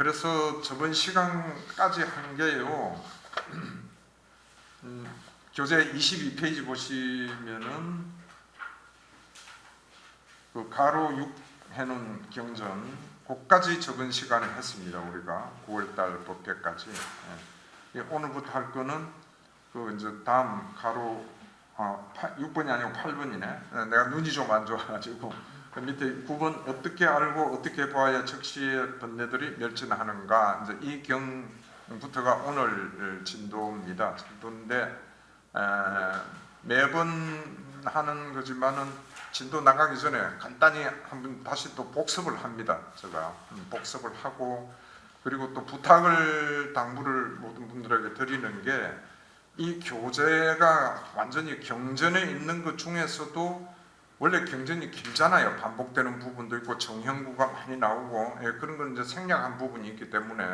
그래서 저번 시간까지 한 게요. 음, 교재 22페이지 보시면은 그 가로 6 해놓은 경전 그까지 저번 시간에 했습니다. 우리가 9월달 법계까지. 예. 예, 오늘부터 할 거는 그 이제 다음 가로 아, 6번이 아니고 8번이네. 내가 눈이 좀 안 좋아가지고 그 밑에 9번 어떻게 알고 어떻게 봐야 적시의 번뇌들이 멸진하는가 이제 이 경부터가 오늘 진도입니다. 진도인데 에, 매번 하는 거지만은 진도 나가기 전에 간단히 한번 다시 또 복습을 합니다. 제가 음, 복습을 하고 그리고 또 부탁을 당부를 모든 분들에게 드리는 게 이 교재가 완전히 경전에 있는 것 중에서도 원래 경전이 길잖아요. 반복되는 부분도 있고 정형구가 많이 나오고 예, 그런 건 이제 생략한 부분이 있기 때문에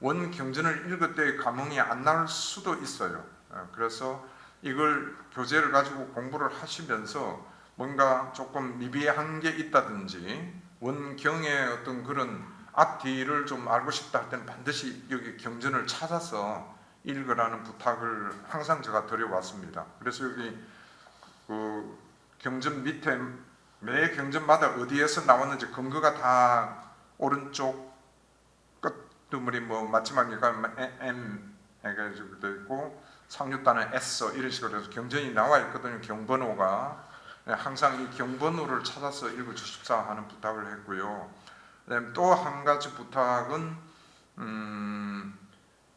원 경전을 읽을 때 감흥이 안날 수도 있어요. 예, 그래서 이걸 교재를 가지고 공부를 하시면서 뭔가 조금 미비한 게 있다든지 원경의 어떤 그런 앞뒤를 좀 알고 싶다 할 때는 반드시 여기 경전을 찾아서 읽으라는 부탁을 항상 제가 드려왔습니다. 그래서 여기 그 경전 밑에 매 경전마다 어디에서 나왔는지 근거가 다 오른쪽 끝두물이 뭐 마지막이가 M 해가지고 돼 있고 상류단은 S 이런 식으로 해서 경전이 나와 있거든요. 경번호가 네, 항상 이 경번호를 찾아서 읽어주십사 하는 부탁을 했고요. 또 한 가지 부탁은 음,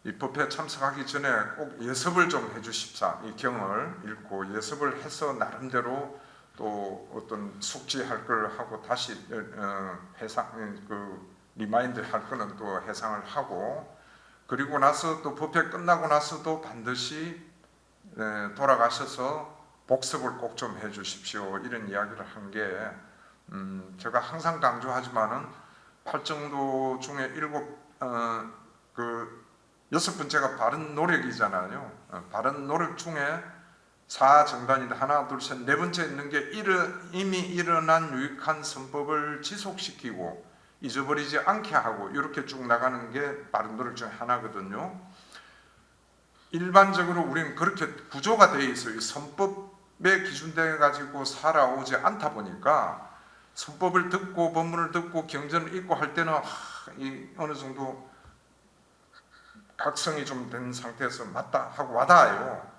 이 법회 참석하기 전에 꼭 예습을 좀 해주십사. 이 경을 읽고 예습을 해서 나름대로 또 어떤 숙지할 걸 하고 다시 어, 해상 그 리마인드 할 거는 또 해상을 하고 그리고 나서 또 법회 끝나고 나서도 반드시 네, 돌아가셔서 복습을 꼭 좀 해주십시오 이런 이야기를 한게 음, 제가 항상 강조하지만은 팔정도 중에 일곱 어, 그 여섯 번째가 바른 노력이잖아요. 어, 바른 노력 중에 사정단인데 하나 둘 셋 네 번째 있는 게 일어, 이미 일어난 유익한 선법을 지속시키고 잊어버리지 않게 하고 이렇게 쭉 나가는 게 바른 노력 중에 하나거든요. 일반적으로 우리는 그렇게 구조가 되어 있어요. 이 선법에 기준돼 가지고 살아오지 않다 보니까 선법을 듣고 법문을 듣고 경전을 읽고 할 때는 하, 이 어느 정도 각성이 좀 된 상태에서 맞다 하고 와닿아요.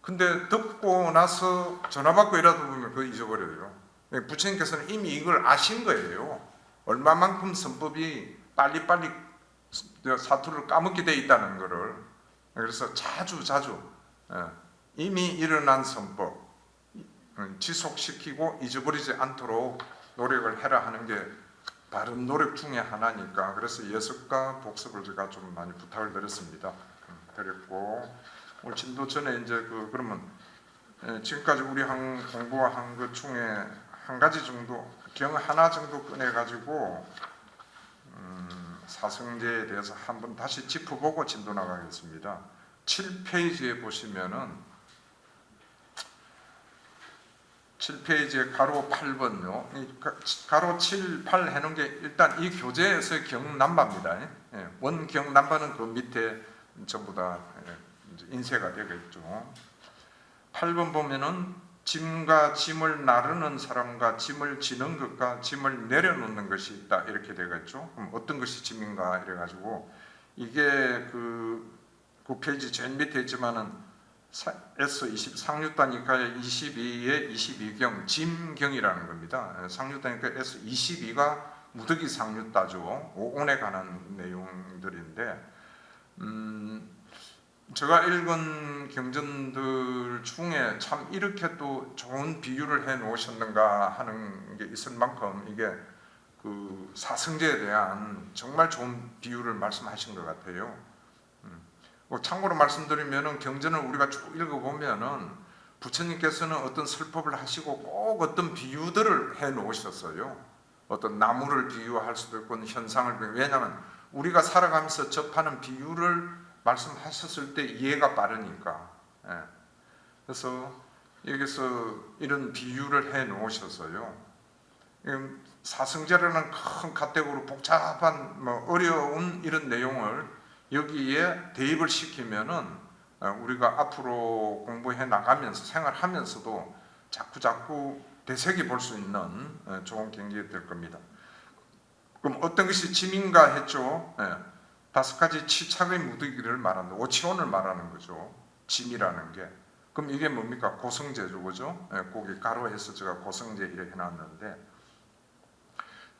근데 듣고 나서 전화 받고 이라도 보면 그거 잊어버려요. 부처님께서는 이미 이걸 아신 거예요. 얼마만큼 선법이 빨리빨리 사투를 까먹게 돼 있다는 것을. 그래서 자주 자주 예, 이미 일어난 선법 음, 지속시키고 잊어버리지 않도록 노력을 해라 하는 게 바른 노력 중에 하나니까 그래서 예습과 복습을 제가 좀 많이 부탁을 드렸습니다. 음, 드렸고 오늘 진도 전에 이제 그 그러면 예, 지금까지 우리 한 공부한 것 중에 한 가지 정도 경 하나 정도 꺼내 가지고 음, 사성제에 대해서 한번 다시 짚어보고 진도 나가겠습니다. 7페이지에 보시면은 7페이지에 가로 8번요. 가로 7, 8 해놓은 게 일단 이 교재에서의 경남바입니다. 예, 원 경남바는 그 밑에 전부 다 예, 인쇄가 되겠죠. 8번 보면은 짐과 짐을 나르는 사람과 짐을 지는 것과 짐을 내려놓는 것이 있다 이렇게 되겠죠. 그럼 어떤 것이 짐인가 이래 가지고 이게 그, 그 페이지 제일 밑에 있지만은 S20 상류단니까 22의 22경 짐경이라는 겁니다. 상류단니까 S22가 무더기 상류따죠. 오온에 관한 내용들인데 음, 제가 읽은 경전들 중에 참 이렇게 또 좋은 비유를 해 놓으셨는가 하는 게 있을 만큼 이게 그 사성제에 대한 정말 좋은 비유를 말씀하신 것 같아요. 음. 뭐 참고로 말씀드리면은 경전을 우리가 쭉 읽어보면은 부처님께서는 어떤 설법을 하시고 꼭 어떤 비유들을 해 놓으셨어요. 어떤 나무를 비유할 수도 있고 현상을 비유. 왜냐하면 우리가 살아가면서 접하는 비유를 말씀하셨을 때 이해가 빠르니까. 예. 그래서 여기서 이런 비유를 해 놓으셔서요. 음, 사성제라는 큰 카테고리 복잡한 뭐 어려운 이런 내용을 여기에 대입을 시키면은 어, 우리가 앞으로 공부해 나가면서 생활하면서도 자꾸 자꾸 되새겨 볼 수 있는 어, 좋은 경기가 될 겁니다. 그럼 어떤 것이 짐인가 했죠. 예, 다섯 가지 치착의 무더기를 말하는 오치원을 말하는 거죠. 짐이라는 게. 그럼 이게 뭡니까? 고성제죠, 그죠? 예, 거기 가로해서 제가 고성제 이렇게 해놨는데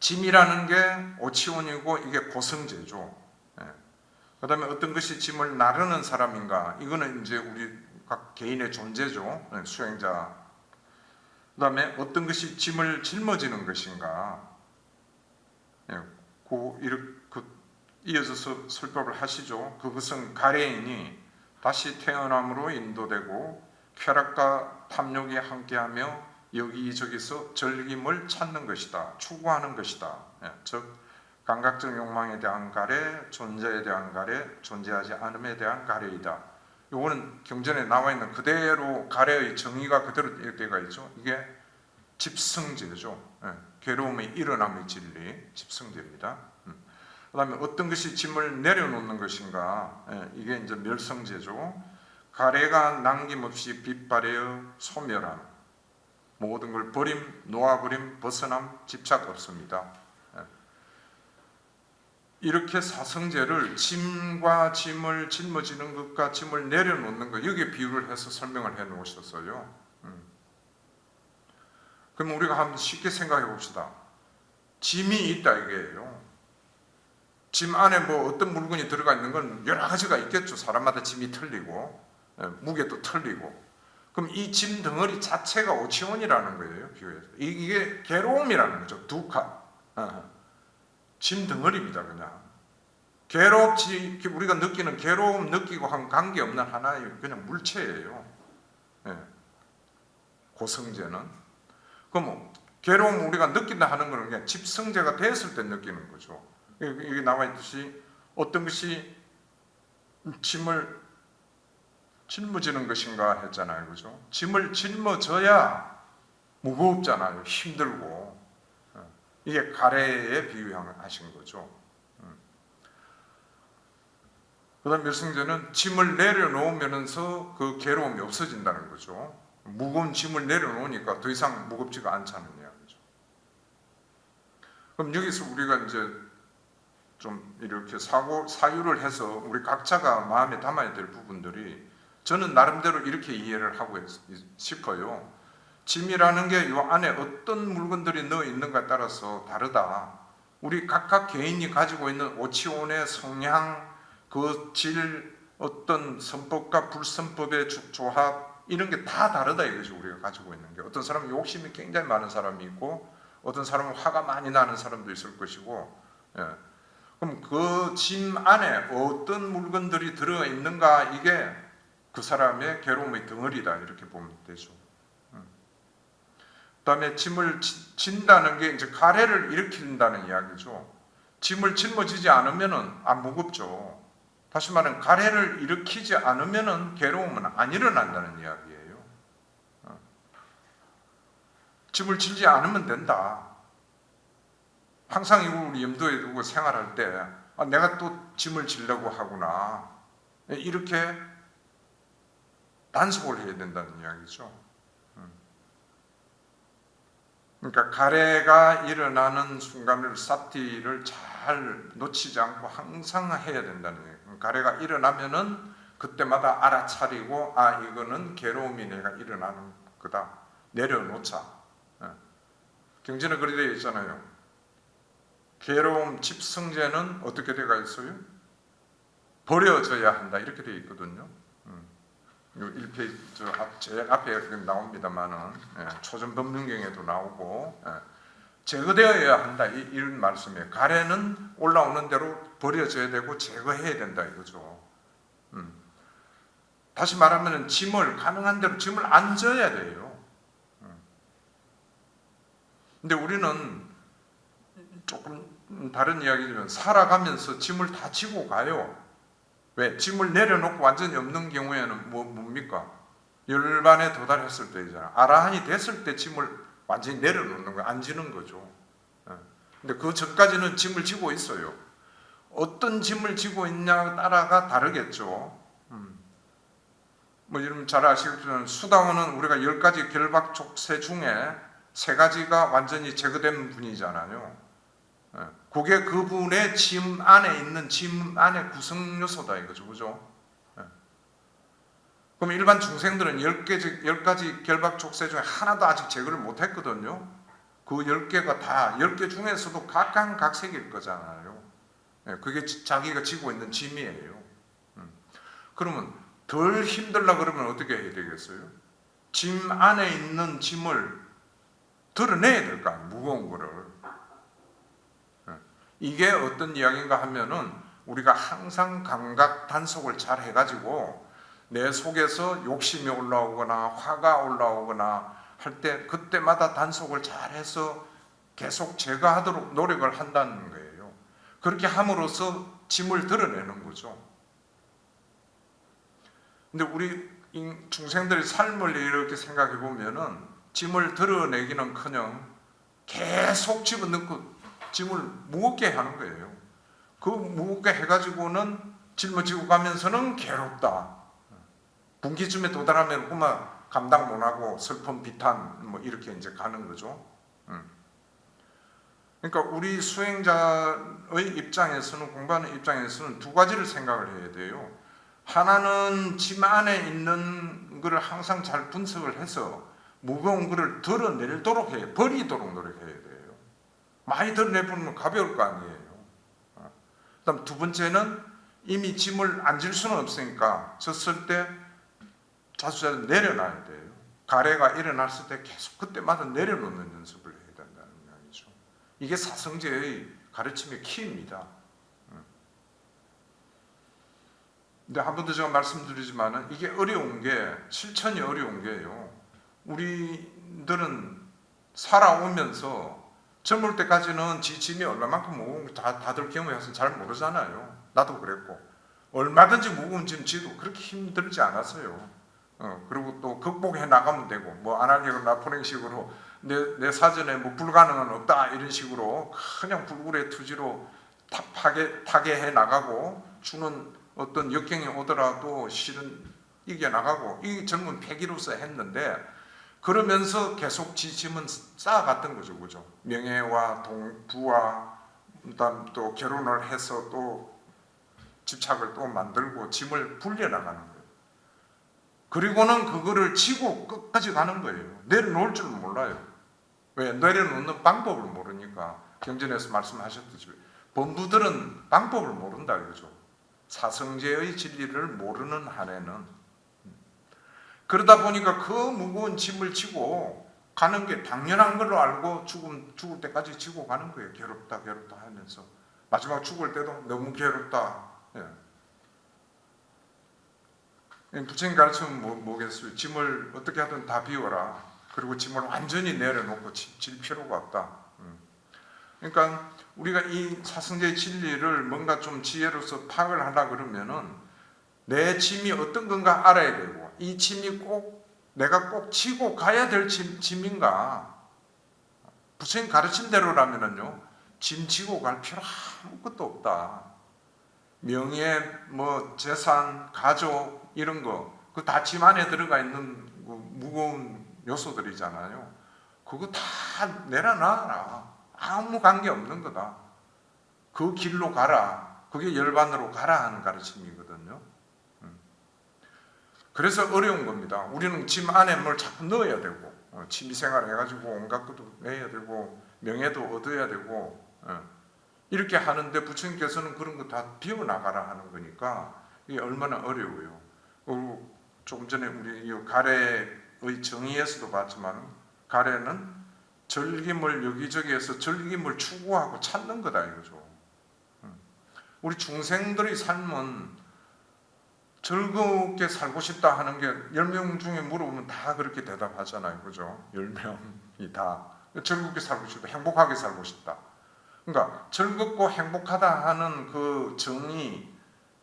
짐이라는 게 오치원이고 이게 고성제죠. 예. 그 다음에 어떤 것이 짐을 나르는 사람인가? 이거는 이제 우리 각 개인의 존재죠. 예, 수행자. 그 다음에 어떤 것이 짐을 짊어지는 것인가? 예, 그 이렇게 그 이어져서 설법을 하시죠. 그것은 가래인이 다시 태어남으로 인도되고 쾌락과 탐욕이 함께하며 여기저기서 즐김을 찾는 것이다. 추구하는 것이다. 예, 즉 감각적 욕망에 대한 가래, 존재에 대한 가래, 존재하지 않음에 대한 가래이다. 요거는 경전에 나와 있는 그대로 가래의 정의가 그대로 되어 있죠. 이게 집성제죠. 예, 괴로움의 일어남의 진리, 집성제입니다. 음. 그다음에 어떤 것이 짐을 내려놓는 것인가? 예, 이게 이제 멸성제죠. 가래가 남김없이 빛발하여 소멸함. 모든 걸 버림, 놓아버림, 벗어남, 집착 없습니다. 예. 이렇게 사성제를 짐과 짐을 짊어지는 것과 짐을 내려놓는 것 여기에 비유를 해서 설명을 해 놓으셨어요. 음. 그럼 우리가 한번 쉽게 생각해 봅시다. 짐이 있다 이게요. 짐 안에 뭐 어떤 물건이 들어가 있는 건 여러 가지가 있겠죠. 사람마다 짐이 틀리고 예, 무게도 틀리고. 그럼 이 짐 덩어리 자체가 오치원이라는 거예요. 비유해서 이- 이게 괴로움이라는 거죠. 두카. 어. 짐 덩어리입니다. 그냥 괴롭지 우리가 느끼는 괴로움 느끼고 한 관계 없는 하나의 그냥 물체예요. 예. 고성제는 그럼 괴로움 우리가 느낀다 하는 거는 그냥 집성제가 됐을 때 느끼는 거죠. 여기 나와 있듯이 어떤 것이 짐을 짊어지는 것인가 했잖아요, 그죠? 짐을 짊어져야 무겁잖아요, 힘들고 어. 이게 가래에 비유하신 거죠. 음. 그다음 멸승제는 짐을 내려놓으면서 그 괴로움이 없어진다는 거죠. 무거운 짐을 내려놓으니까 더 이상 무겁지가 이야기죠. 그럼 여기서 우리가 이제 좀 이렇게 사고 사유를 해서 우리 각자가 마음에 담아야 될 부분들이 저는 나름대로 이렇게 이해를 하고 있- 싶어요. 짐이라는 게요 안에 어떤 물건들이 넣어 있는가에 따라서 다르다. 우리 각각 개인이 가지고 있는 오치온의 성향, 그 질, 어떤 선법과 불선법의 조- 조합 이런 게 다 다르다 이거죠 우리가 가지고 있는 게 어떤 사람은 욕심이 굉장히 많은 사람이 있고 어떤 사람은 화가 많이 나는 사람도 있을 것이고 예. 그럼 그 짐 안에 어떤 물건들이 들어 있는가 이게 그 사람의 괴로움의 덩어리다 이렇게 보면 되죠. 음. 그다음에 짐을 지- 진다는 게 이제 가래를 일으킨다는 이야기죠. 짐을 짊어지지 않으면은 안 무겁죠. 다시 말하면 가래를 일으키지 않으면은 괴로움은 안 일어난다는 이야기예요. 어. 짐을 질지 않으면 된다. 항상 이걸 염두에 두고 생활할 때 아, 내가 또 짐을 지려고 하구나 이렇게 단속을 해야 된다는 이야기죠. 음. 그러니까 가래가 일어나는 순간을 사티를 잘 놓치지 않고 항상 해야 된다는 얘기예요. 가래가 일어나면은 그때마다 알아차리고 아 이거는 괴로움이 내가 일어나는 거다 내려놓자. 예. 경전에 그리 되어 있잖아요. 괴로움 집성제는 어떻게 되어 있어요? 버려져야 한다 이렇게 되어 있거든요. 음. 요 1페이지 저 앞, 제 앞에 나옵니다만은 예, 초전 법문경에도 나오고 예, 제거되어야 한다 이, 이런 말씀이에요. 가래는 올라오는 대로 버려져야 되고 제거해야 된다 이거죠. 음. 다시 말하면 짐을 가능한 대로 짐을 안 져야 돼요. 음. 근데 우리는 조금 다른 이야기지만 살아가면서 짐을 다 지고 가요. 왜? 짐을 내려놓고 완전히 없는 경우에는 뭐, 뭡니까? 열반에 도달했을 때이잖아. 아라한이 됐을 때 짐을 완전히 내려놓는 거, 앉는 거죠. 예. 근데 그 전까지는 짐을 지고 있어요. 어떤 짐을 지고 있냐 따라가 다르겠죠. 음. 뭐 여러분 잘 아시겠지만 수다원은 우리가 열 가지 결박 족쇄 중에 세 가지가 완전히 제거된 분이잖아요. 예. 그게 그분의 짐 안에 있는 짐 안에 구성 요소다 이거죠, 그죠? 예. 그럼 일반 중생들은 열 개, 열 가지 결박 족쇄 중에 하나도 아직 제거를 못 했거든요. 그열 개가 다열개 중에서도 각각각색일 거잖아요. 예, 그게 지- 자기가 지고 있는 짐이에요. 음. 그러면 덜 힘들라 그러면 어떻게 해야 되겠어요? 짐 안에 있는 짐을 드러내야 될 거 아니에요. 무거운 거를. 예. 이게 어떤 이야기인가 하면은 우리가 항상 감각 단속을 잘 해가지고 내 속에서 욕심이 올라오거나 화가 올라오거나 할 때 그때마다 단속을 잘 해서 계속 제거하도록 노력을 한다는 거예요. 그렇게 함으로써 짐을 드러내는 거죠. 근데 우리 인- 중생들의 삶을 이렇게 생각해 보면은 짐을 드러내기는 커녕 계속 집어넣고 짐을 무겁게 하는 거예요. 그 무겁게 해가지고는 짊어지고 가면서는 괴롭다. 분기쯤에 도달하면 그만 감당 못하고 슬픔, 비탄 뭐 이렇게 이제 가는 거죠. 음. 그러니까 우리 수행자의 입장에서는 공부하는 입장에서는 두 가지를 생각을 해야 돼요. 하나는 짐 안에 있는 것을 항상 잘 분석을 해서 무거운 것을 드러내도록 해 버리도록 노력해야 돼요. 많이 드러내보면 가벼울 거 아니에요. 어. 그다음 두 번째는 이미 짐을 안 질 수는 없으니까 졌을 때 자주자주 내려놔야 돼요. 가래가 일어났을 때 계속 그때마다 내려놓는 연습을 해야 된다는 이야기죠. 이게 사성제의 가르침의 키입니다. 음. 근데 한 번 더 제가 말씀드리지만은 이게 어려운 게 실천이 어려운 게요. 우리들은 살아오면서 젊을 때까지는 지 짐이 얼마만큼 무거운 다 다들 경험해서 잘 모르잖아요. 나도 그랬고 얼마든지 무거운 짐 지도 그렇게 힘들지 않았어요. 어, 그리고 또 극복해 나가면 되고 뭐 아날리고 나포랭식으로 내, 내 사전에 뭐 불가능은 없다 이런 식으로 그냥 불굴의 투지로 타, 파게, 타게 해 나가고 주는 어떤 역경이 오더라도 실은 이겨 나가고 이 젊은 패기로서 했는데 그러면서 계속 지침은 쌓아갔던 거죠, 그죠? 명예와 동, 부와 그다음 또 결혼을 해서 또 집착을 또 만들고 짐을 불려 나가는 거예요. 그리고는 그거를 치고 끝까지 가는 거예요. 내려놓을 줄 몰라요. 왜? 내려놓는 방법을 모르니까 경전에서 말씀하셨듯이 범부들은 방법을 모른다 이거죠. 사성제의 진리를 모르는 한에는 그러다 보니까 그 무거운 짐을 지고 가는 게 당연한 걸로 알고 죽음, 죽을 때까지 지고 가는 거예요. 괴롭다, 괴롭다 하면서 마지막 죽을 때도 너무 괴롭다. 예. 예, 부처님 가르치면 뭐, 뭐겠어요? 짐을 어떻게 하든 다 비워라. 그리고 짐을 완전히 내려놓고 지- 질 필요가 없다. 음. 그러니까 우리가 이 사성제의 진리를 뭔가 좀 지혜로서 파악을 하려 그러면은 내 짐이 어떤 건가 알아야 되고 이 짐이 꼭 내가 꼭 지고 가야 될 짐, 짐인가? 부처님 가르침대로라면은요 짐 지고 갈 필요 아무것도 없다. 명예 뭐 재산 가족 이런 거그 다 짐 안에 들어가 있는 그 무거운 요소들이잖아요. 그거 다 내려놔라. 아무 관계 없는 거다. 그 길로 가라. 그게 열반으로 가라 하는 가르침이거든요 그래서 어려운 겁니다. 우리는 짐 안에 뭘 자꾸 넣어야 되고 어, 취미생활 해가지고 온갖 것도 내야 되고 명예도 얻어야 되고 어, 이렇게 하는데 부처님께서는 그런 거 다 비워 나가라 하는 거니까 이게 얼마나 어려워요. 그리고 조금 전에 우리 이 가래의 정의에서도 봤지만 가래는 절김을 여기저기에서 절김을 추구하고 찾는 거다 이거죠. 음. 우리 중생들의 삶은 즐겁게 살고 싶다 하는 게 10명 중에 물어보면 다 그렇게 대답하잖아요. 그죠? 10명이 다. 즐겁게 살고 싶다. 행복하게 살고 싶다. 그러니까 즐겁고 행복하다 하는 그 정의,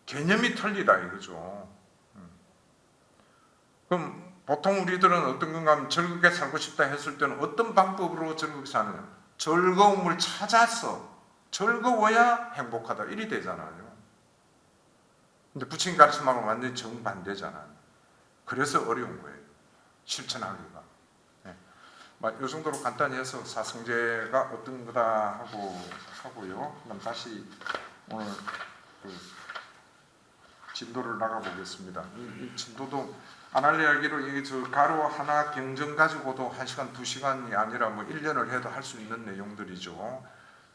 개념이 틀리다 이거죠. 음. 그럼 보통 우리들은 어떤 건가 하면 즐겁게 살고 싶다 했을 때는 어떤 방법으로 즐겁게 사느냐? 즐거움을 찾아서 즐거워야 행복하다 이리 되잖아요. 근데 부처님 가르침하고 완전히 정반대잖아요. 그래서 어려운 거예요. 실천하기가. 네. 막이 정도로 간단히 해서 사성제가 어떤 거다 하고 하고요. 그럼 다시 오늘 그 진도를 나가 보겠습니다. 이, 이 진도도 아날리 알기로 이게 저 가로 하나 경전 가지고도 한 시간 두 시간이 아니라 뭐 1년을 해도 할 수 있는 내용들이죠.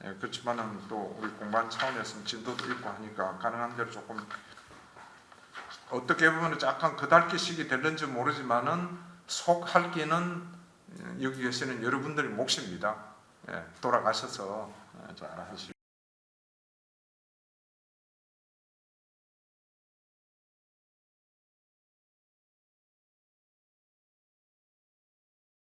예, 그렇지만은 또 우리 공부한 차원에서 진도도 있고 하니까 가능한 대로 조금 어떻게 보면 약간 그달기식이 될는지 모르지만은 속 핥기는 예, 여기 계시는 여러분들의 몫입니다. 예, 돌아가셔서 예, 잘 하시고.